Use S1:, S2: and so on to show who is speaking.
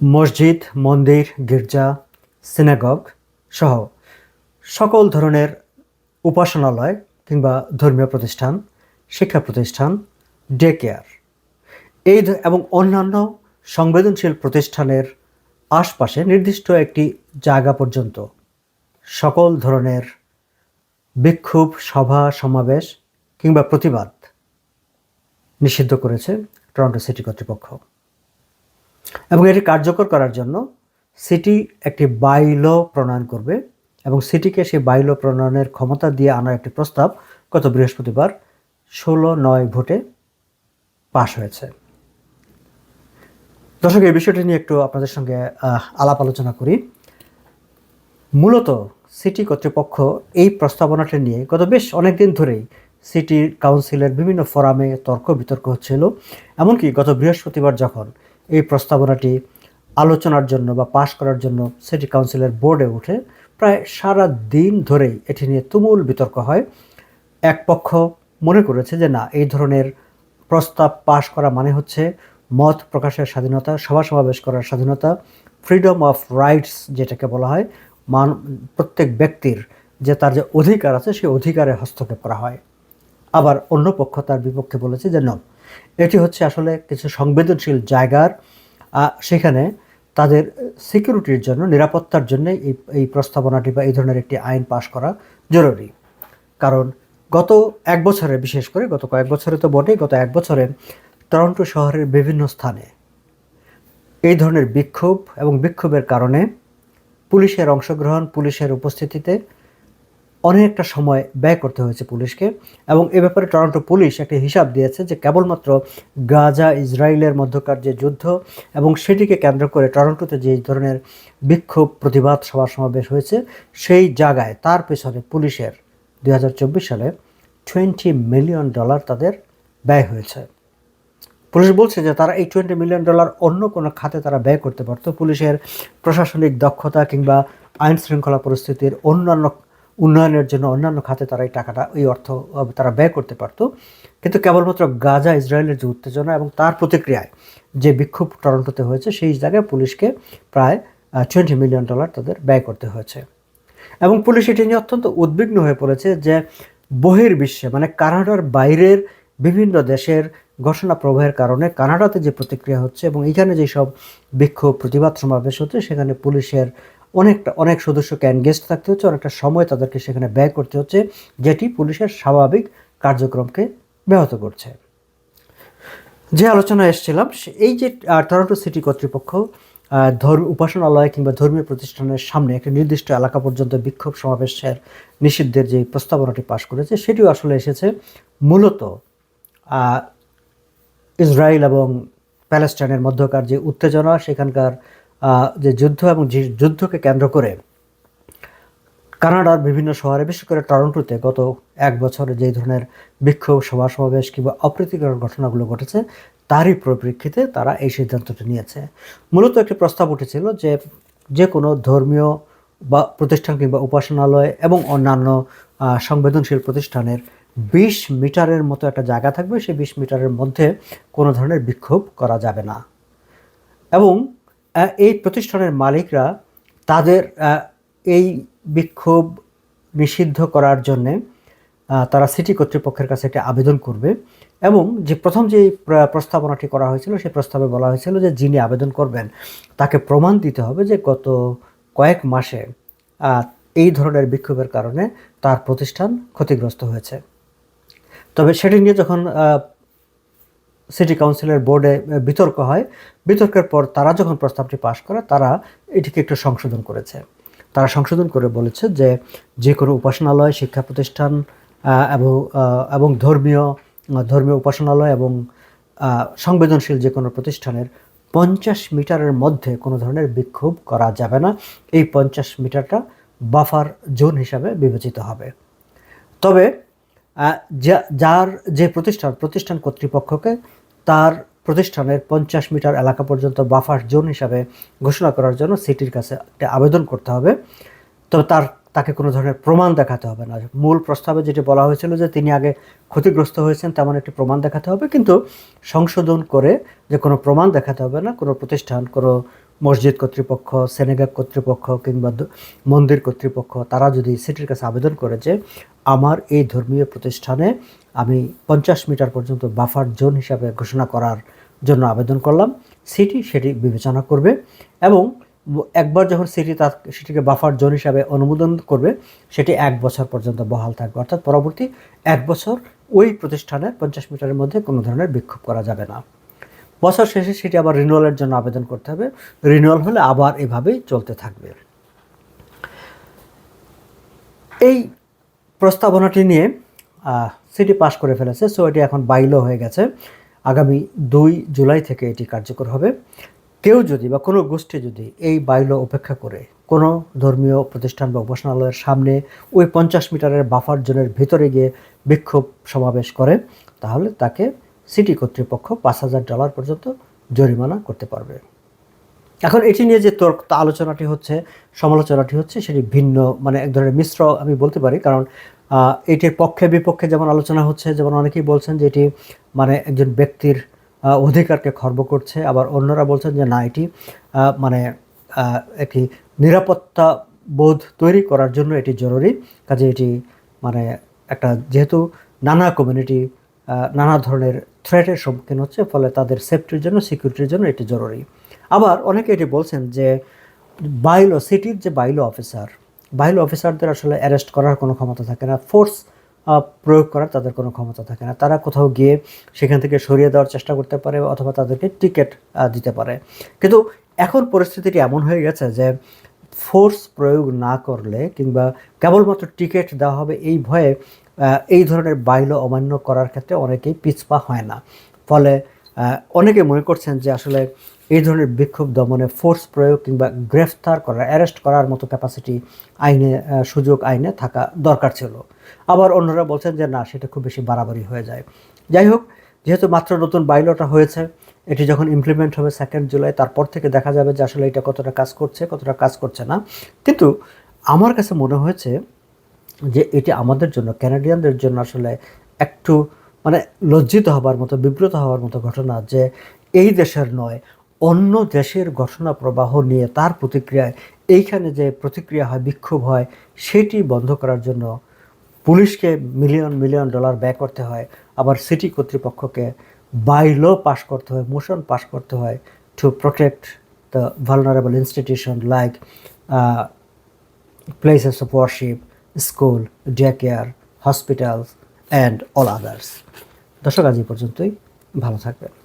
S1: মসজিদ, মন্দির, গির্জা, সিনাগগ সহ সকল ধরনের উপাসনালয় কিংবা ধর্মীয় প্রতিষ্ঠান, শিক্ষা প্রতিষ্ঠান ডে কেয়ার এই এবং অন্যান্য সংবেদনশীল প্রতিষ্ঠানের আশপাশে নির্দিষ্ট একটি জায়গা পর্যন্ত সকল ধরনের বিক্ষোভ, সভা, সমাবেশ কিংবা প্রতিবাদ নিষিদ্ধ করেছে টরন্টো সিটি কর্তৃপক্ষ। এবং এটি কার্যকর করার জন্য সিটি একটি বাইল প্রণয়ন করবে এবং সিটিকে সেই বাইল প্রণয়নের ক্ষমতা দিয়ে আনার একটি প্রস্তাব গত বৃহস্পতিবার ষোলো নয় ভোটে পাশ হয়েছে। দর্শক, এই বিষয়টি নিয়ে একটু আপনাদের সঙ্গে আলাপ আলোচনা করি। মূলত সিটি কর্তৃপক্ষ এই প্রস্তাবনাটি নিয়ে গত বেশ অনেক দিন ধরেই সিটি কাউন্সিলের বিভিন্ন ফোরামে তর্ক বিতর্ক হচ্ছিল। এমনকি গত বৃহস্পতিবার যখন এই প্রস্তাবনাটি আলোচনার জন্য বা পাশ করার জন্য সিটি কাউন্সিলের বোর্ডে উঠে প্রায় সারা দিন ধরেই এটি নিয়ে তুমুল বিতর্ক হয়। এক পক্ষ মনে করেছে যে না, এই ধরনের প্রস্তাব পাশ করা মানে হচ্ছে মত প্রকাশের স্বাধীনতা, সভা সমাবেশ করার স্বাধীনতা ফ্রিডম অফ রাইটস যেটাকে বলা হয়, মান, প্রত্যেক ব্যক্তির যে তার যে অধিকার আছে, সেই অধিকারে হস্তক্ষেপ করা হয়। আবার অন্য পক্ষ তার বিপক্ষে বলেছে যে ন এটি হচ্ছে আসলে কিছু সংবেদনশীল জায়গার সেখানে তাদের সিকিউরিটির জন্য, নিরাপত্তার জন্য এই এই প্রস্তাবনাটি বা এই ধরনের একটি আইন পাশ করা জরুরি। কারণ গত এক বছরে, বিশেষ করে গত কয়েক বছরে তো বটেই, গত এক বছরে টরন্টো শহরের বিভিন্ন স্থানে এই ধরনের বিক্ষোভ এবং বিক্ষোভের কারণে পুলিশের অংশগ্রহণ, পুলিশের উপস্থিতিতে অনেকটা সময় ব্যয় করতে হয়েছে পুলিশকে এবং এ ব্যাপারে টরন্টো পুলিশ একটা হিসাব দিয়েছে যে কেবলমাত্র গাজা, ইসরায়েলের মধ্যকার যে যুদ্ধ এবং সেটিকে কেন্দ্র করে টরন্টোতে যে ধরনের বিক্ষোভ, প্রতিবাদ সভা সমাবেশ হয়েছে, সেই জায়গায় তার পেছনে পুলিশের দু হাজার চব্বিশ সালে টোয়েন্টি মিলিয়ন ডলার তাদের ব্যয় হয়েছে। পুলিশ বলছে যে তারা এই টোয়েন্টি মিলিয়ন ডলার অন্য কোনো খাতে তারা ব্যয় করতে পারতো। পুলিশের প্রশাসনিক দক্ষতা কিংবা আইন শৃঙ্খলা পরিস্থিতির অন্যান্য উন্নয়নের জন্য অন্যান্য খাতে তারা এই টাকাটা, এই অর্থ তারা ব্যয় করতে পারতো। কিন্তু কেবলমাত্র গাজা, ইসরায়েলের যে উত্তেজনা এবং তার প্রতিক্রিয়ায় যে বিক্ষোভ টরন্টোতে হয়েছে, সেই জায়গায় পুলিশকে প্রায় টোয়েন্টি মিলিয়ন ডলার তাদের ব্যয় করতে হয়েছে। এবং পুলিশ এটি নিয়ে অত্যন্ত উদ্বিগ্ন হয়ে পড়েছে যে বহির্বিশ্বে মানে কানাডার বাইরের বিভিন্ন দেশের ঘোষণা প্রবাহের কারণে কানাডাতে যে প্রতিক্রিয়া হচ্ছে এবং এখানে যেসব বিক্ষোভ, প্রতিবাদ সমাবেশ হচ্ছে, সেখানে পুলিশের অনেকটা, অনেক সদস্যকে এনগেজ থাকতে হচ্ছে, অনেকটা সময় তাদেরকে সেখানে ব্যয় করতে হচ্ছে, যেটি পুলিশের স্বাভাবিক কার্যক্রমকে ব্যাহত করছে। যে আলোচনা এসেছিলাম এই যে টরন্টো সিটি কর্তৃপক্ষ ধর্ম উপাসনালয় কিংবা ধর্মীয় প্রতিষ্ঠানের সামনে একটা নির্দিষ্ট এলাকা পর্যন্ত বিক্ষোভ সমাবেশের নিষিদ্ধের যে প্রস্তাবনাটি পাশ করেছে, সেটিও আসলে এসেছে মূলত ইসরায়েল এবং প্যালেস্টাইনের মধ্যকার যে উত্তেজনা, সেখানকার যে যুদ্ধ এবং যুদ্ধকে কেন্দ্র করে কানাডার বিভিন্ন শহরে, বিশেষ করে টরন্টোতে গত এক বছরে যে ধরনের বিক্ষোভ সভা সমাবেশ কিংবা অপ্রীতিকর ঘটনাগুলো ঘটেছে, তারই পরিপ্রেক্ষিতে তারা এই সিদ্ধান্তটি নিয়েছে। মূলত একটি প্রস্তাব উঠেছিল যে যে কোনো ধর্মীয় বা প্রতিষ্ঠান কিংবা উপাসনালয় এবং অন্যান্য সংবেদনশীল প্রতিষ্ঠানের বিশ মিটারের মতো একটা জায়গা থাকবে। সেই বিশ মিটারের মধ্যে কোনো ধরনের বিক্ষোভ করা যাবে না। এবং এই প্রতিষ্ঠানের মালিকরা তাদের এই বিক্ষোভ নিষিদ্ধ করার জন্যে তারা সিটি কর্তৃপক্ষের কাছে একটি আবেদন করবে এবং যে প্রথম যে প্রস্তাবনাটি করা হয়েছিল, সেই প্রস্তাবে বলা হয়েছিল যে যিনি আবেদন করবেন, তাকে প্রমাণ দিতে হবে যে গত কয়েক মাসে এই ধরনের বিক্ষোভের কারণে তার প্রতিষ্ঠান ক্ষতিগ্রস্ত হয়েছে। তবে সেটি নিয়ে যখন সিটি কাউন্সিলের বোর্ডে বিতর্ক হয়। বিতর্কের পর তারা যখন প্রস্তাবটি পাশ করে, তারা এটিকে একটু সংশোধন করেছে। তারা সংশোধন করে বলেছে যে যে কোনো উপাসনালয়, শিক্ষা প্রতিষ্ঠান এবং এবং ধর্মীয় ধর্মীয় উপাসনালয় এবং সংবেদনশীল যে কোনো প্রতিষ্ঠানের পঞ্চাশ মিটারের মধ্যে কোনো ধরনের বিক্ষোভ করা যাবে না। এই পঞ্চাশ মিটারটা বাফার জোন হিসাবে বিবেচিত হবে। তবে যার যে প্রতিষ্ঠান প্রতিষ্ঠান কর্তৃপক্ষকে তার প্রতিষ্ঠানের পঞ্চাশ মিটার এলাকা পর্যন্ত বাফার জোন হিসাবে ঘোষণা করার জন্য সিটির কাছে একটা আবেদন করতে হবে। তবে তার, তাকে কোনো ধরনের প্রমাণ দেখাতে হবে না। মূল প্রস্তাবে যেটি বলা হয়েছিল যে তিনি আগে ক্ষতিগ্রস্ত হয়েছেন তেমন একটি প্রমাণ দেখাতে হবে, কিন্তু সংশোধন করে যে কোনো প্রমাণ দেখাতে হবে না। কোনো প্রতিষ্ঠান, কোনো মসজিদ কর্তৃপক্ষ সেনেগা কর্তৃপক্ষ কিংবা মন্দির কর্তৃপক্ষ, তারা যদি সিটির কাছে আবেদন করে যে আমার এই ধর্মীয় প্রতিষ্ঠানে আমি পঞ্চাশ মিটার পর্যন্ত বাফার জোন হিসাবে ঘোষণা করার জন্য আবেদন করলাম। সিটি সেটি বিবেচনা করবে এবং একবার যখন সিটি তার সেটিকে বাফার জোন হিসাবে অনুমোদন করবে, সেটি এক বছর পর্যন্ত বহাল থাকবে। অর্থাৎ পরবর্তী এক বছর ওই প্রতিষ্ঠানের পঞ্চাশ মিটারের মধ্যে কোনো ধরনের বিক্ষোভ করা যাবে না। বছর শেষে সেটি আবার রিনিউয়ালের জন্য আবেদন করতে হবে। রিনিউয়াল হলে আবার এভাবেই চলতে থাকবে। এই প্রস্তাবনাটি নিয়ে সিটি পাশ করে ফেলেছে সো এটি এখন বাইলো হয়ে গেছে। আগামী দুই জুলাই থেকে এটি কার্যকর হবে। কেউ যদি বা কোনো গোষ্ঠী যদি এই বাইলো উপেক্ষা করে কোনো ধর্মীয় প্রতিষ্ঠান বা উপাসনালয়ের সামনে ওই পঞ্চাশ মিটারের বাফার জোনের ভিতরে গিয়ে বিক্ষোভ সমাবেশ করে, তাহলে তাকে সিটি কর্তৃপক্ষ পাঁচ হাজার ডলার পর্যন্ত জরিমানা করতে পারবে। এখন এটি নিয়ে যে তর্ক আলোচনাটি হচ্ছে, সমালোচনাটি হচ্ছে, সেটি ভিন্ন মানে এক ধরনের মিশ্র আমি বলতে পারি। কারণ এটির পক্ষে বিপক্ষে যেমন আলোচনা হচ্ছে, যেমন অনেকেই বলছেন যে এটি মানে একজন ব্যক্তির অধিকারকে খর্ব করছে। আবার অন্যরা বলছেন যে না, এটি মানে একটি নিরাপত্তা বোধ তৈরি করার জন্য এটি জরুরি। কাজে এটি মানে একটা যেহেতু নানা কমিউনিটি নানা ধরনের থ্রেটের সম্মুখীন হচ্ছে, ফলে তাদের সেফটির জন্য সিকিউরিটির জন্য এটি জরুরি। আবার অনেকে এটি বলছেন যে বাইলো সিটির যে বাইলো অফিসার বাইলো অফিসারদের আসলে অ্যারেস্ট করার কোনো ক্ষমতা থাকে না, ফোর্স প্রয়োগ করার তাদের কোনো ক্ষমতা থাকে না। তারা কোথাও গিয়ে সেখান থেকে সরিয়ে দেওয়ার চেষ্টা করতে পারে অথবা তাদেরকে টিকিট দিতে পারে। কিন্তু এখন পরিস্থিতিটি এমন হয়ে গেছে যে ফোর্স প্রয়োগ না করলে কিংবা কেবলমাত্র টিকিট দেওয়া হবে এই ভয়ে এই ধরনের বাইলো অমান্য করার ক্ষেত্রে অনেকেই পিছপা হয় না। ফলে অনেকে মনে করছেন যে আসলে এই ধরনের বিক্ষোভ দমনে ফোর্স প্রয়োগ কিংবা গ্রেফতার করার অ্যারেস্ট করার মতো ক্যাপাসিটি আইনে সুযোগ আইনে থাকা দরকার ছিল। আবার অন্যরা বলছেন যে, না, সেটা খুব বেশি বাড়াবাড়ি হয়ে যায়। যাই হোক, যেহেতু মাত্র নতুন বাইলটা হয়েছে, এটি যখন ইমপ্লিমেন্ট হবে সেকেন্ড জুলাই তারপর থেকে দেখা যাবে যে আসলে এটা কতটা কাজ করছে, কতটা কাজ করছে না। কিন্তু আমার কাছে মনে হয়েছে যে, এটি আমাদের জন্য ক্যানাডিয়ানদের জন্য আসলে একটু মানে লজ্জিত হবার মতো, বিব্রত হওয়ার মতো ঘটনা যে, এই দেশের নয় অন্য দেশের ঘটনা প্রবাহ নিয়ে তার প্রতিক্রিয়ায় এইখানে যে প্রতিক্রিয়া হয়, বিক্ষোভ হয়, সেটি বন্ধ করার জন্য পুলিশকে মিলিয়ন মিলিয়ন ডলার ব্যয় করতে হয়। আবার সিটি কর্তৃপক্ষকে বাইলো পাশ করতে হয়, মোশন পাশ করতে হয় to protect the vulnerable institution like places of school day care hospitals and all others দর্শক, আজ পর্যন্তই। ভালো থাকবেন।